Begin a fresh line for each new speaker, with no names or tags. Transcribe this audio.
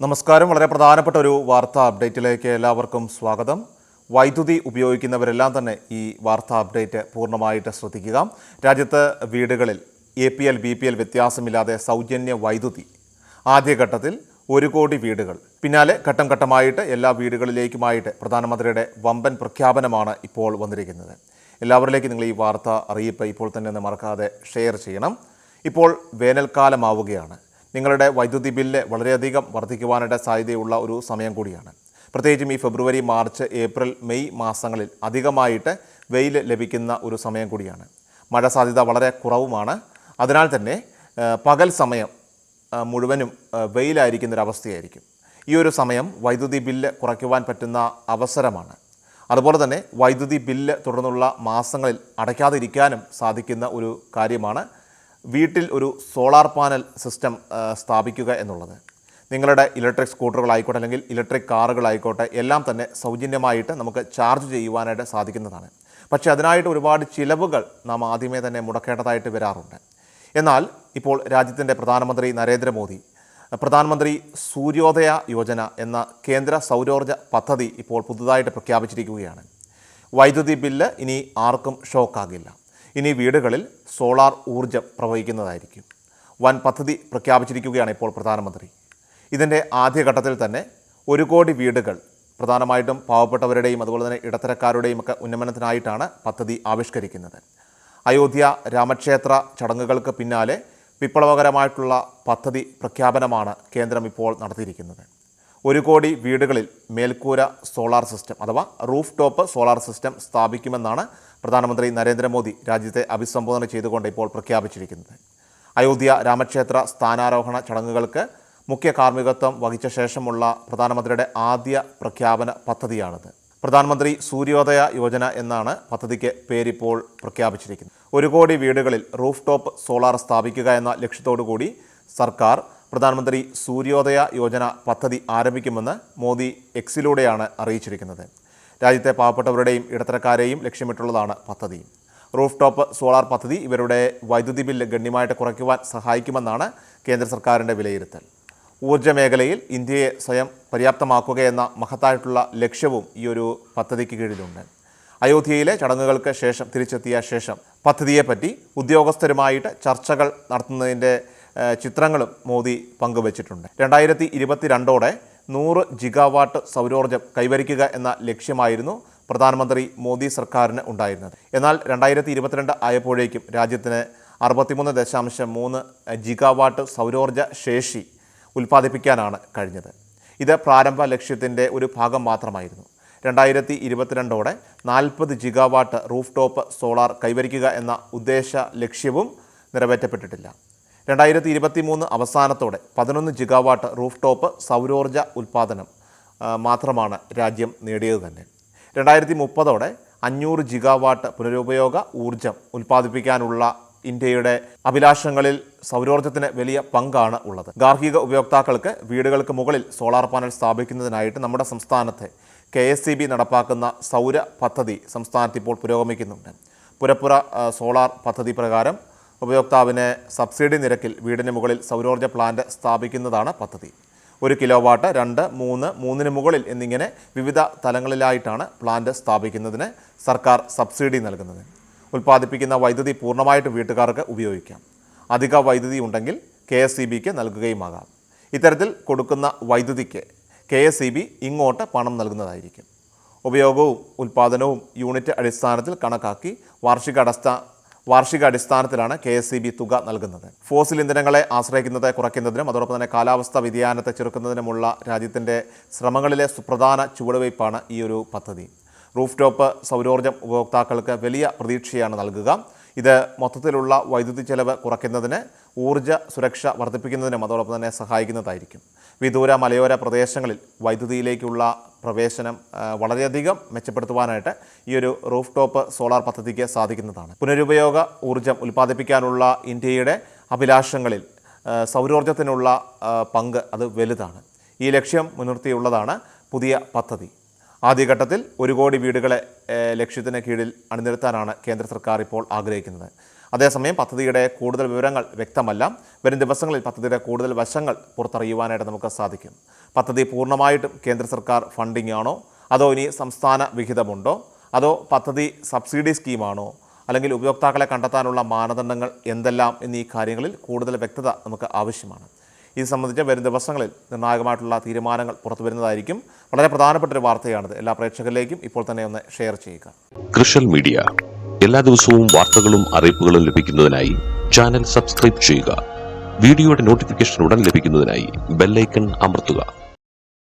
നമസ്കാരം. വളരെ പ്രധാനപ്പെട്ട ഒരു വാർത്താ അപ്ഡേറ്റിലേക്ക് എല്ലാവർക്കും സ്വാഗതം. വൈദ്യുതി ഉപയോഗിക്കുന്നവരെല്ലാം തന്നെ ഈ വാർത്താ അപ്ഡേറ്റ് പൂർണമായിട്ട് ശ്രദ്ധിക്കുക. രാജ്യത്ത് വീടുകളിൽ A P L B P L വ്യത്യാസമില്ലാതെ സൗജന്യ വൈദ്യുതി. ആദ്യഘട്ടത്തിൽ ഒരു കോടി വീടുകൾ. പിന്നാലെ ഘട്ടം ഘട്ടമായിട്ട് എല്ലാ വീടുകളിലേക്കുമായിട്ട് പ്രധാനമന്ത്രിയുടെ വമ്പൻ പ്രഖ്യാപനമാണ് ഇപ്പോൾ വന്നിരിക്കുന്നത്. എല്ലാവരിലേക്കും നിങ്ങൾ ഈ വാർത്ത അറിയിപ്പ് ഇപ്പോൾ തന്നെ ഒന്ന് മറക്കാതെ ഷെയർ ചെയ്യണം. ഇപ്പോൾ വേനൽക്കാലമാവുകയാണ്. നിങ്ങളുടെ വൈദ്യുതി ബില്ല് വളരെയധികം വർദ്ധിക്കുവാനായിട്ട് സാധ്യതയുള്ള ഒരു സമയം കൂടിയാണ്. പ്രത്യേകിച്ചും ഈ ഫെബ്രുവരി മാർച്ച് ഏപ്രിൽ മെയ് മാസങ്ങളിൽ അധികമായിട്ട് വെയിൽ ലഭിക്കുന്ന ഒരു സമയം കൂടിയാണ്. മഴ സാധ്യത വളരെ കുറവുമാണ്. അതിനാൽ തന്നെ പകൽ സമയം മുഴുവനും വെയിലായിരിക്കുന്ന ഒരു അവസ്ഥയായിരിക്കും. ഈ ഒരു സമയം വൈദ്യുതി ബില്ല് കുറയ്ക്കുവാൻ പറ്റുന്ന അവസരമാണ്. അതുപോലെ തന്നെ വൈദ്യുതി ബില്ല് തുടർന്നുള്ള മാസങ്ങളിൽ അടയ്ക്കാതിരിക്കാനും സാധിക്കുന്ന ഒരു കാര്യമാണ് വീട്ടിൽ ഒരു സോളാർ പാനൽ സിസ്റ്റം സ്ഥാപിക്കുക എന്നുള്ളത്. നിങ്ങളുടെ ഇലക്ട്രിക് സ്കൂട്ടറുകളായിക്കോട്ടെ അല്ലെങ്കിൽ ഇലക്ട്രിക് കാറുകളായിക്കോട്ടെ എല്ലാം തന്നെ സൗജന്യമായിട്ട് നമുക്ക് ചാർജ് ചെയ്യുവാനായിട്ട് സാധിക്കുന്നതാണ്. പക്ഷേ അതിനായിട്ട് ഒരുപാട് ചിലവുകൾ നാം ആദ്യമേ തന്നെ മുടക്കേണ്ടതായിട്ട് വരാറുണ്ട്. എന്നാൽ ഇപ്പോൾ രാജ്യത്തിന്റെ പ്രധാനമന്ത്രി നരേന്ദ്രമോദി പ്രധാനമന്ത്രി സൂര്യോദയ യോജന എന്ന കേന്ദ്ര സൗരോർജ പദ്ധതി ഇപ്പോൾ പുതുതായിട്ട് പ്രഖ്യാപിച്ചിരിക്കുകയാണ്. വൈദ്യുതി ബില്ല് ഇനി ആർക്കും ഷോക്കാകില്ല. ഇനി വീടുകളിൽ സോളാർ ഊർജം പ്രവഹിക്കുന്നതായിരിക്കും. വൻ പദ്ധതി പ്രഖ്യാപിച്ചിരിക്കുകയാണ് ഇപ്പോൾ പ്രധാനമന്ത്രി. ഇതിന്റെ ആദ്യഘട്ടത്തിൽ തന്നെ ഒരു കോടി വീടുകൾ പ്രധാനമായിട്ടും പാവപ്പെട്ടവരുടെയും അതുപോലെ തന്നെ ഇടത്തരക്കാരുടെയും ഒക്കെ ഉന്നമനത്തിനായിട്ടാണ് പദ്ധതി ആവിഷ്കരിക്കുന്നത്. അയോധ്യ രാമക്ഷേത്ര ചടങ്ങുകൾക്ക് പിന്നാലെ വിപ്ലവകരമായിട്ടുള്ള പദ്ധതി പ്രഖ്യാപനമാണ് കേന്ദ്രം ഇപ്പോൾ നടത്തിയിരിക്കുന്നത്. ഒരു കോടി വീടുകളിൽ മേൽക്കൂര സോളാർ സിസ്റ്റം അഥവാ റൂഫ് ടോപ്പ് സോളാർ സിസ്റ്റം സ്ഥാപിക്കുമെന്നാണ് പ്രധാനമന്ത്രി നരേന്ദ്രമോദി രാജ്യത്തെ അഭിസംബോധന ചെയ്തുകൊണ്ട് ഇപ്പോൾ പ്രഖ്യാപിച്ചിരിക്കുന്നത്. അയോധ്യ രാമക്ഷേത്ര സ്ഥാനാരോഹണ ചടങ്ങുകൾക്ക് മുഖ്യ കാർമ്മികത്വം വഹിച്ച ശേഷമുള്ള പ്രധാനമന്ത്രിയുടെ ആദ്യ പ്രഖ്യാപന പദ്ധതിയാണിത്. പ്രധാനമന്ത്രി സൂര്യോദയ യോജന എന്നാണ് പദ്ധതിക്ക് പേരിപ്പോൾ പ്രഖ്യാപിച്ചിരിക്കുന്നത്. ഒരു കോടി വീടുകളിൽ റൂഫ് ടോപ്പ് സോളാർ സ്ഥാപിക്കുക എന്ന ലക്ഷ്യത്തോടുകൂടി സർക്കാർ പ്രധാനമന്ത്രി സൂര്യോദയ യോജന പദ്ധതി ആരംഭിക്കുമെന്ന് മോദി എക്സിലൂടെയാണ് അറിയിച്ചിരിക്കുന്നത്. രാജ്യത്തെ പാവപ്പെട്ടവരുടെയും ഇടത്തരക്കാരെയും ലക്ഷ്യമിട്ടുള്ളതാണ് പദ്ധതി. റൂഫ് ടോപ്പ് സോളാർ പദ്ധതി ഇവരുടെ വൈദ്യുതി ബില്ല് ഗണ്യമായിട്ട് കുറയ്ക്കുവാൻ സഹായിക്കുമെന്നാണ് കേന്ദ്ര സർക്കാരിന്റെ വിലയിരുത്തൽ. ഊർജ മേഖലയിൽ ഇന്ത്യയെ സ്വയം പര്യാപ്തമാക്കുകയെന്ന മഹത്തായിട്ടുള്ള ലക്ഷ്യവും ഈ ഒരു പദ്ധതിക്ക് കീഴിലുണ്ട്. അയോധ്യയിലെ ചടങ്ങുകൾക്ക് ശേഷം തിരിച്ചെത്തിയ ശേഷം പദ്ധതിയെപ്പറ്റി ഉദ്യോഗസ്ഥരുമായിട്ട് ചർച്ചകൾ നടത്തുന്നതിന്റെ ചിത്രങ്ങളും മോദി പങ്കുവച്ചിട്ടുണ്ട്. രണ്ടായിരത്തി ഇരുപത്തിരണ്ടോടെ നൂറ് ജിഗാവാട്ട് സൗരോർജം കൈവരിക്കുക എന്ന ലക്ഷ്യമായിരുന്നു പ്രധാനമന്ത്രി മോദി സർക്കാരിന് ഉണ്ടായിരുന്നത്. എന്നാൽ രണ്ടായിരത്തി ഇരുപത്തിരണ്ട് ആയപ്പോഴേക്കും രാജ്യത്തിന് അറുപത്തിമൂന്ന് ദശാംശം മൂന്ന് ജിഗാവാട്ട് സൗരോർജ ശേഷി ഉൽപ്പാദിപ്പിക്കാനാണ് കഴിഞ്ഞത്. ഇത് പ്രാരംഭ ലക്ഷ്യത്തിന്റെ ഒരു ഭാഗം മാത്രമായിരുന്നു. രണ്ടായിരത്തി ഇരുപത്തിരണ്ടോടെ നാൽപ്പത് ജിഗാവാട്ട് റൂഫ് ടോപ്പ് സോളാർ കൈവരിക്കുക എന്ന ഉദ്ദേശ ലക്ഷ്യവും നിറവേറ്റപ്പെട്ടിട്ടില്ല. രണ്ടായിരത്തി ഇരുപത്തി മൂന്ന് അവസാനത്തോടെ പതിനൊന്ന് ജിഗാവാട്ട് റൂഫ് ടോപ്പ് സൗരോർജ ഉൽപ്പാദനം മാത്രമാണ് രാജ്യം നേടിയത് തന്നെ. രണ്ടായിരത്തി മുപ്പതോടെ അഞ്ഞൂറ് ജിഗാവാട്ട് പുനരുപയോഗ ഊർജം ഉൽപ്പാദിപ്പിക്കാനുള്ള ഇന്ത്യയുടെ അഭിലാഷങ്ങളിൽ സൗരോർജത്തിന് വലിയ പങ്കാണ് ഉള്ളത്. ഗാർഹിക ഉപയോക്താക്കൾക്ക് വീടുകൾക്ക് മുകളിൽ സോളാർ പാനൽ സ്ഥാപിക്കുന്നതിനായിട്ട് നമ്മുടെ സംസ്ഥാനത്തെ കെ എസ് സി ബി നടപ്പാക്കുന്ന സൗര പദ്ധതി സംസ്ഥാനത്ത് ഇപ്പോൾ പുരോഗമിക്കുന്നുണ്ട്. പുരപ്പുറ സോളാർ പദ്ധതി പ്രകാരം ഉപയോക്താവിന് സബ്സിഡി നിരക്കിൽ വീടിന് മുകളിൽ സൗരോർജ പ്ലാന്റ് സ്ഥാപിക്കുന്നതാണ് പദ്ധതി. ഒരു കിലോ വാട്ട് രണ്ട് മൂന്ന് മൂന്നിന് മുകളിൽ എന്നിങ്ങനെ വിവിധ തലങ്ങളിലായിട്ടാണ് പ്ലാന്റ് സ്ഥാപിക്കുന്നതിന് സർക്കാർ സബ്സിഡി നൽകുന്നത്. ഉൽപ്പാദിപ്പിക്കുന്ന വൈദ്യുതി പൂർണമായിട്ട് വീട്ടുകാർക്ക് ഉപയോഗിക്കാം. അധിക വൈദ്യുതി ഉണ്ടെങ്കിൽ കെ എസ് സി ബിക്ക് നൽകുകയുമാകാം. ഇത്തരത്തിൽ കൊടുക്കുന്ന വൈദ്യുതിക്ക് കെ എസ് സി ബി ഇങ്ങോട്ട് പണം നൽകുന്നതായിരിക്കും. ഉപയോഗവും ഉൽപ്പാദനവും യൂണിറ്റ് അടിസ്ഥാനത്തിൽ കണക്കാക്കി വാർഷിക അടിസ്ഥാ വാർഷിക അടിസ്ഥാനത്തിലാണ് കെ എസ് സി ബി തുക നൽകുന്നത്. ഫോസിൽ ഇന്ധനങ്ങളെ ആശ്രയിക്കുന്നത് കുറയ്ക്കുന്നതിനും അതോടൊപ്പം തന്നെ കാലാവസ്ഥാ വ്യതിയാനത്തെ ചെറുക്കുന്നതിനുമുള്ള രാജ്യത്തിന്റെ ശ്രമങ്ങളിലെ സുപ്രധാന ചുവടുവയ്പ്പാണ് ഈ ഒരു പദ്ധതി. റൂഫ് ടോപ്പ് സൗരോർജം ഉപഭോക്താക്കൾക്ക് വലിയ പ്രതീക്ഷയാണ് നൽകുക. ഇത് മൊത്തത്തിലുള്ള വൈദ്യുതി ചെലവ് കുറയ്ക്കുന്നതിന് ഊർജ സുരക്ഷ വർദ്ധിപ്പിക്കുന്നതിനും അതോടൊപ്പം തന്നെ സഹായിക്കുന്നതായിരിക്കും. വിദൂര മലയോര പ്രദേശങ്ങളിൽ വൈദ്യുതിയിലേക്കുള്ള പ്രവേശനം വളരെയധികം മെച്ചപ്പെടുത്തുവാനായിട്ട് ഈ ഒരു റൂഫ് ടോപ്പ് സോളാർ പദ്ധതിക്ക് സാധിക്കുന്നതാണ്. പുനരുപയോഗ ഊർജം ഉൽപ്പാദിപ്പിക്കാനുള്ള ഇന്ത്യയുടെ അഭിലാഷങ്ങളിൽ സൗരോർജത്തിനുള്ള പങ്ക് അത് വലുതാണ്. ഈ ലക്ഷ്യം മുൻനിർത്തിയുള്ളതാണ് പുതിയ പദ്ധതി. ആദ്യഘട്ടത്തിൽ ഒരു കോടി വീടുകളെ ലക്ഷ്യത്തിന് കീഴിൽ അണിനിരത്താനാണ് കേന്ദ്ര സർക്കാർ ഇപ്പോൾ ആഗ്രഹിക്കുന്നത്. അതേസമയം പദ്ധതിയുടെ കൂടുതൽ വിവരങ്ങൾ വ്യക്തമല്ല. വരും ദിവസങ്ങളിൽ പദ്ധതിയുടെ കൂടുതൽ വശങ്ങൾ പുറത്തറിയുവാനായിട്ട് നമുക്ക് സാധിക്കും. പദ്ധതി പൂർണമായിട്ടും കേന്ദ്ര സർക്കാർ ഫണ്ടിംഗ് ആണോ? അതോ ഇനി സംസ്ഥാന വിഹിതമുണ്ടോ? അതോ പദ്ധതി സബ്സിഡി സ്കീമാണോ? അല്ലെങ്കിൽ ഉപയോക്താക്കളെ കണ്ടെത്താനുള്ള മാനദണ്ഡങ്ങൾ എന്തെല്ലാം എന്നീ കാര്യങ്ങളിൽ കൂടുതൽ വ്യക്തത നമുക്ക് ആവശ്യമാണ്. ഇത് സംബന്ധിച്ച് വരും ദിവസങ്ങളിൽ നിർണായകമായിട്ടുള്ള തീരുമാനങ്ങൾ പുറത്തു വരുന്നതായിരിക്കും. വളരെ പ്രധാനപ്പെട്ട ഒരു വാർത്തയാണിത്. എല്ലാ പ്രേക്ഷകരിലേക്കും ഇപ്പോൾ തന്നെ ഒന്ന് ഷെയർ ചെയ്യുക.
Social media. എല്ലാ ദിവസവും വാർത്തകളും അറിയിപ്പുകളും ലഭിക്കുന്നതിനായി ചാനൽ സബ്സ്ക്രൈബ് ചെയ്യുക. വീഡിയോയുടെ നോട്ടിഫിക്കേഷൻ ഉടൻ ലഭിക്കുന്നതിനായി ബെല്ലൈക്കൺ അമർത്തുക.